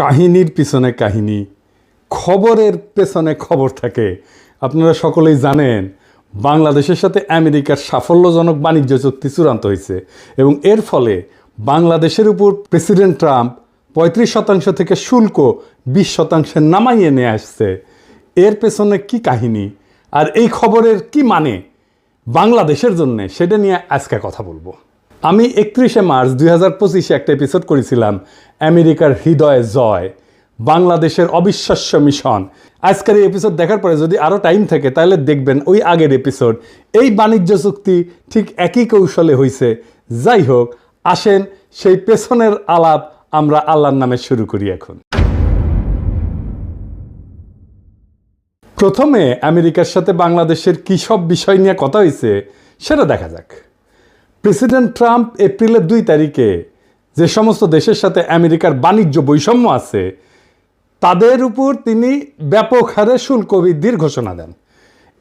কাহিনীর পিছনে কাহিনী, খবরের পেছনে খবর থাকে। আপনারা সকলেই জানেন, বাংলাদেশের সাথে আমেরিকার সাফল্যজনক বাণিজ্য চুক্তি চূড়ান্ত হয়েছে এবং এর ফলে বাংলাদেশের উপর প্রেসিডেন্ট ট্রাম্প পঁয়ত্রিশ শতাংশ থেকে শুল্ক বিশ শতাংশে নামাইয়ে নিয়ে আসছে। এর পেছনে কি কাহিনী আর এই খবরের কি মানে? বাংলাদেশের জন্য সেটা নিয়ে আজকে কথা বলব। আমি একত্রিশে মার্চ দুই হাজার পঁচিশে একটা এপিসোড করেছিলাম, আমেরিকার হৃদয়ে জয়, বাংলাদেশের অবিশ্বাস্য মিশন আজকের এই এপিসোড দেখার পরে যদি আরও টাইম থাকে, তাহলে দেখবেন ওই আগের এপিসোড এই বাণিজ্য চুক্তি ঠিক একই কৌশলে হয়েছে যাই হোক, আসেন, সেই পেছনের আলাপ আমরা আল্লাহর নামে শুরু করি এখন। প্রথমে আমেরিকার সাথে বাংলাদেশের কী সব বিষয় নিয়ে কথা হয়েছে সেটা দেখা যাক। প্রেসিডেন্ট ট্রাম্প এপ্রিলের দুই তারিখে যে সমস্ত দেশের সাথে আমেরিকার বাণিজ্য বৈষম্য আছে, তাদের উপর তিনি ব্যাপক হারে শুল্ক বৃদ্ধির ঘোষণা দেন।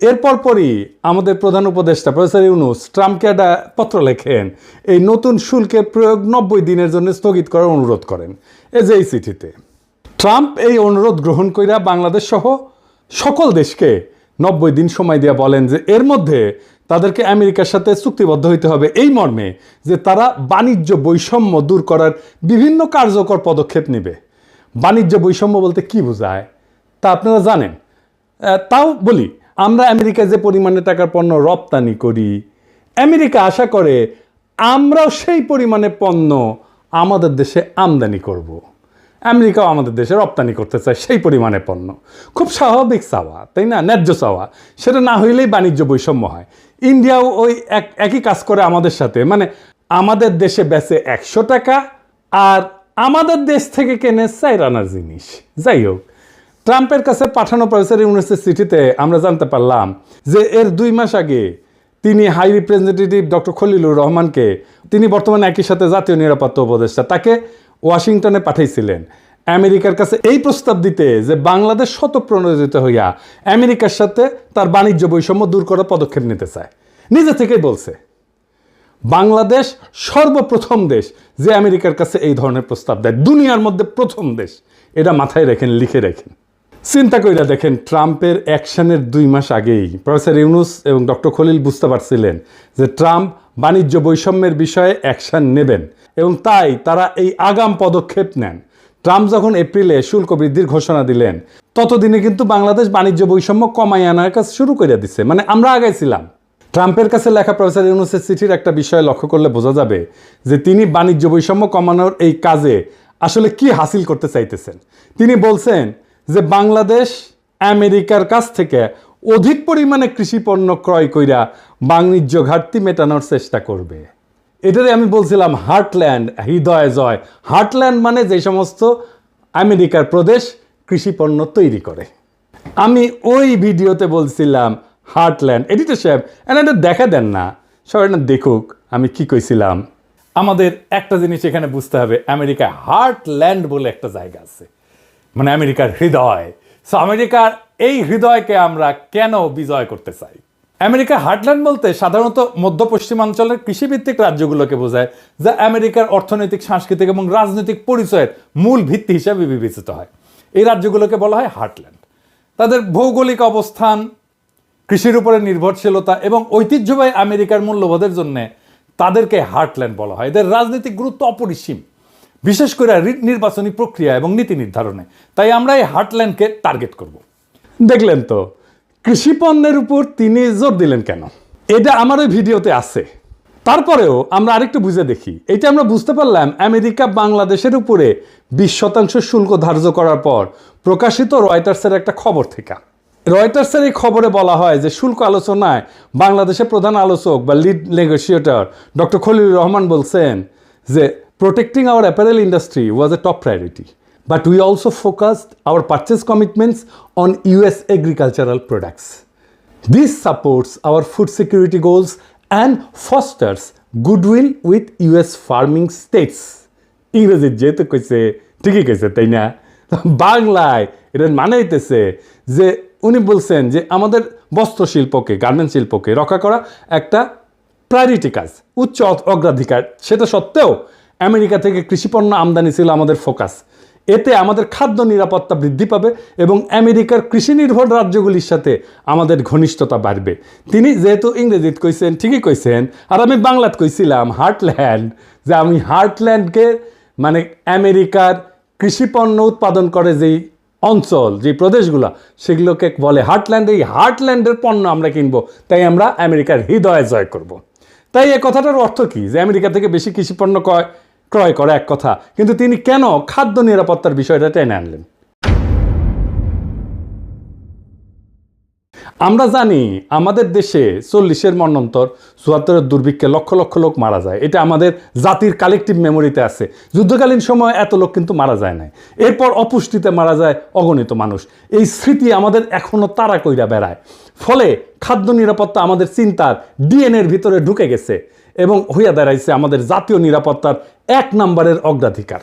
এরপর পরই আমাদের প্রধান উপদেষ্টা প্রফেসর ইউনুস ট্রাম্পকে একটা পত্র লেখেন, এই নতুন শুল্কের প্রয়োগ নব্বই দিনের জন্য স্থগিত করার অনুরোধ করেন। এ যে এই চিঠিতে, ট্রাম্প এই অনুরোধ গ্রহণ কইরা বাংলাদেশ সহ সকল দেশকে নব্বই দিন সময় দিয়ে বলেন যে এর মধ্যে তাদেরকে আমেরিকার সাথে চুক্তিবদ্ধ হইতে হবে। এই মর্মে যে তারা বাণিজ্য বৈষম্য দূর করার বিভিন্ন কার্যকর পদক্ষেপ নেবে। বাণিজ্য বৈষম্য বলতে কি বোঝায়? তা আপনারা জানেন। তাও বলি, আমরা আমেরিকায় যে পরিমাণে টাকার পণ্য রপ্তানি করি, আমেরিকা আশা করে আমরাও সেই পরিমাণে পণ্য আমাদের দেশে আমদানি করব। আমেরিকাও আমাদের দেশে রপ্তানি করতে চায় সেই পরিমাণে পণ্য। খুব স্বাভাবিক চাওয়া, তাই না? ন্যায্য চাওয়া। সেটা না হইলেই বাণিজ্য বৈষম্য হয়। ইন্ডিয়াও ওই এক, একই কাজ করে আমাদের সাথে। মানে আমাদের দেশে বেচে একশো টাকা আর আমাদের দেশ থেকে কেনে চাই রানার জিনিস। যাই হোক, ট্রাম্পের কাছে পাঠানো প্রফেসর ইউনিভার্সিটির চিঠিতে আমরা জানতে পারলাম যে এর দুই মাস আগে তিনি হাই রিপ্রেজেন্টেটিভ ডক্টর খলিলুর রহমানকে, তিনি বর্তমানে একই সাথে জাতীয় নিরাপত্তা উপদেষ্টা, তাকে ওয়াশিংটনে পাঠাইছিলেন। আমেরিকার কাছে এই প্রস্তাব দিতে যে বাংলাদেশ শতপ্রণোদিত হইয়া আমেরিকার সাথে তার বাণিজ্য বৈষম্য দূর করার পদক্ষেপ নিতে চায়। নিজে থেকেই বলছে, বাংলাদেশ সর্বপ্রথম দেশ যে আমেরিকার কাছে এই ধরনের প্রস্তাব দেয়। দুনিয়ার মধ্যে প্রথম দেশ। এটা মাথায় রেখেন, লিখে রেখেন। চিন্তা কইরা দেখেন, ট্রাম্পের অ্যাকশনের দুই মাস আগেই প্রফেসর ইউনুস এবং ডক্টর খলিল বুঝতে পারছিলেন যে ট্রাম্প বাণিজ্য বৈষম্যের বিষয়ে অ্যাকশন নেবেন এবং তাই তারা এই আগাম পদক্ষেপ নেন। ট্রাম্প যখন এপ্রিলে শুল্ক বৃদ্ধির ঘোষণা দিলেন, ততদিনে কিন্তু বাংলাদেশ বাণিজ্য বৈষম্য কমাই আনার কাজ শুরু করে দিছে। মানে আমরা আগাইছিলাম ট্রাম্পের কাছে লেখা প্রফেসর ইউনুসের চিঠির একটা বিষয় লক্ষ্য করলে বোঝা যাবে যে তিনি বাণিজ্য বৈষম্য কমানোর এই কাজে আসলে কি হাসিল করতে চাইতেছেন। তিনি বলছেন যে বাংলাদেশ আমেরিকার কাছ থেকে অধিক পরিমাণে কৃষি পণ্য ক্রয় কইরা বাণিজ্য ঘাটতি মেটানোর চেষ্টা করবে। এটারে আমি বলছিলাম হার্টল্যান্ড হৃদয় জয়। হার্টল্যান্ড মানে যে সমস্ত আমেরিকার প্রদেশ কৃষি পণ্য তৈরি করে। আমি ওই ভিডিওতে বলছিলাম হার্টল্যান্ড এডিটর সাহেব এটা দেখা দেন না। সবাই না দেখুক আমি কি কইছিলাম। আমাদের একটা জিনিস এখানে বুঝতে হবে আমেরিকা হার্টল্যান্ড বলে একটা জায়গা আছে। মানে আমেরিকার হৃদয়। সো আমেরিকার এই হৃদয়কে আমরা কেন বিজয় করতে চাই? আমেরিকা হার্টল্যান্ড বলতে সাধারণত মধ্য পশ্চিমাঞ্চলের কৃষিভিত্তিক রাজ্যগুলোকে বোঝায়, যা আমেরিকার অর্থনৈতিক, সাংস্কৃতিক এবং রাজনৈতিক পরিচয়ের মূল ভিত্তি হিসাবে বিবেচিত হয়। এই রাজ্যগুলোকে বলা হয় হার্টল্যান্ড। তাদের ভৌগোলিক অবস্থান, কৃষির উপরে নির্ভরশীলতা এবং ঐতিহ্যবাহী আমেরিকার মূল্যবোধের জন্য তাদেরকে হার্টল্যান্ড বলা হয়। এদের রাজনৈতিক গুরুত্ব অপরিসীম, বিশেষ করে নির্বাচনী প্রক্রিয়া এবং নীতি নির্ধারণে। তাই আমরা এই হার্টল্যান্ডকে টার্গেট করব। দেখলেন তো কৃষি পণ্যের উপর তিনি জোর দিলেন কেন? এটা আমার ওই ভিডিওতে আছে। তারপরেও আমরা আরেকটু বুঝে দেখি। এটা আমরা বুঝতে পারলাম আমেরিকা বাংলাদেশের উপরে বিশ শতাংশ শুল্ক ধার্য করার পর প্রকাশিত রয়টার্সের একটা খবর থেকে। রয়টার্সের এই খবরে বলা হয় যে শুল্ক আলোচনায় বাংলাদেশের প্রধান আলোচক বা lead negotiator doctor Khalil Rahman বলছেন যে protecting our apparel industry was a top priority but we also focused our purchase commitments on US agricultural products This supports our food security goals and fosters goodwill with US farming states. ইংরেজি যেহেতু কইছে, ঠিকই কইছে, তাই না? বাংলায় এটা মানে হইতেছে যে উনি বলছেন যে আমাদের বস্ত্র শিল্পকে গার্মেন্ট শিল্পকে রক্ষা করা একটা প্রায়োরিটি কাজ, উচ্চ অগ্রাধিকার। সেটা সত্ত্বেও আমেরিকা থেকে কৃষিপণ্য আমদানি ছিল আমাদের ফোকাস এতে আমাদের খাদ্য নিরাপত্তা বৃদ্ধি পাবে এবং আমেরিকার কৃষি নির্ভর রাজ্যগুলির সাথে আমাদের ঘনিষ্ঠতা বাড়বে তিনি যেহেতু ইংরেজিত কইছেন, ঠিকই কইছেন, আর আমি বাংলাত কইছিলাম, হার্টল্যান্ড, যে আমি হার্টল্যান্ডকে মানে আমেরিকার কৃষি পণ্য উৎপাদন করে যেই অঞ্চল যে প্রদেশগুলো, সেগুলোকে বলে হার্টল্যান্ড, এই হার্টল্যান্ডের পণ্য আমরা কিনবো, তাই আমরা আমেরিকার হৃদয় জয় করব। তাই এই কথাটার অর্থ কি যে আমেরিকা থেকে বেশি কৃষি পণ্য ক্রয় করে এক কথা। কিন্তু তিনি কেন খাদ্য নিরাপত্তার বিষয়টা টেনে আনলেন? আমরা জানি আমাদের দেশে চল্লিশের মন্বন্তর চুয়াত্তরের দুর্ভিক্ষে লক্ষ লক্ষ লোক মারা যায়। এটা আমাদের জাতির কালেকটিভ মেমোরিতে আছে। যুদ্ধকালীন সময় এত লোক কিন্তু মারা যায় নাই। এরপর অপুষ্টিতে মারা যায় অগণিত মানুষ। এই স্মৃতি আমাদের এখনও তারা কইরা বেড়ায়। ফলে খাদ্য নিরাপত্তা আমাদের চিন্তার ডিএনএর ভিতরে ঢুকে গেছে। এবং হইয়া দাঁড়াইছে আমাদের জাতীয় নিরাপত্তার এক নম্বরের অগ্রাধিকার।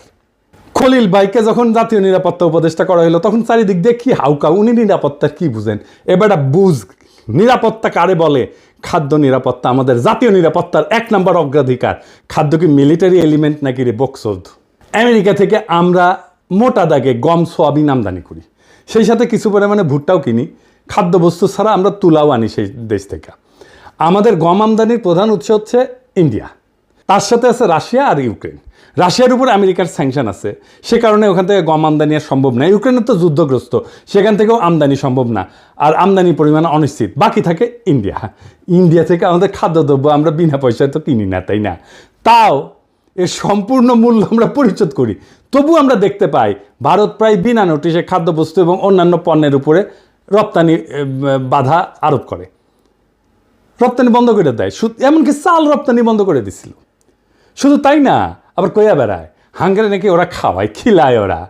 খলিল ভাইকে যখন জাতীয় নিরাপত্তা উপদেষ্টা করা হলো তখন চারিদিক দিয়ে কি হাউকা, উনি নিরাপত্তার কি বুঝেন? এবারটা বুঝ, নিরাপত্তা কারে বলে? খাদ্য নিরাপত্তা আমাদের জাতীয় নিরাপত্তার এক নম্বর অগ্রাধিকার। খাদ্য কি মিলিটারি এলিমেন্ট নাকি রে বক্সোদ আমেরিকা থেকে আমরা মোটা দাগে গম, সোয়াবিন আমদানি করি। সেই সাথে কিছু পরিমাণে ভুট্টাও কিনি। খাদ্যবস্তু ছাড়া আমরা তুলাও আনি সেই দেশ থেকে। আমাদের গম আমদানির প্রধান উৎস হচ্ছে ইন্ডিয়া। তার সাথে আছে রাশিয়া আর ইউক্রেন। রাশিয়ার উপর আমেরিকার স্যাংশন আছে। সে কারণে ওখান থেকে গম আমদানি আর সম্ভব না। ইউক্রেনের তো যুদ্ধগ্রস্ত। সেখান থেকেও আমদানি সম্ভব না। আর আমদানির পরিমাণ অনিশ্চিত। বাকি থাকে ইন্ডিয়া। ইন্ডিয়া থেকে আমাদের খাদ্যদ্রব্য আমরা বিনা পয়সায় তো কিনি না, তাই না? তাও এর সম্পূর্ণ মূল্য আমরা পরিশোধ করি। তবু আমরা দেখতে পাই, ভারত প্রায় বিনা নোটিশে খাদ্যবস্তু এবং অন্যান্য পণ্যের উপরে রপ্তানি বাধা আরোপ করে। রপ্তানি বন্ধ করে দেয়। এমনকি চাল রপ্তানি বন্ধ করে দিছিল। শুধু তাই না, আবার কইয়া বেড়ায়, হাঙ্গারে নাকি ওরা খাওয়ায়, খিলায় ওরা।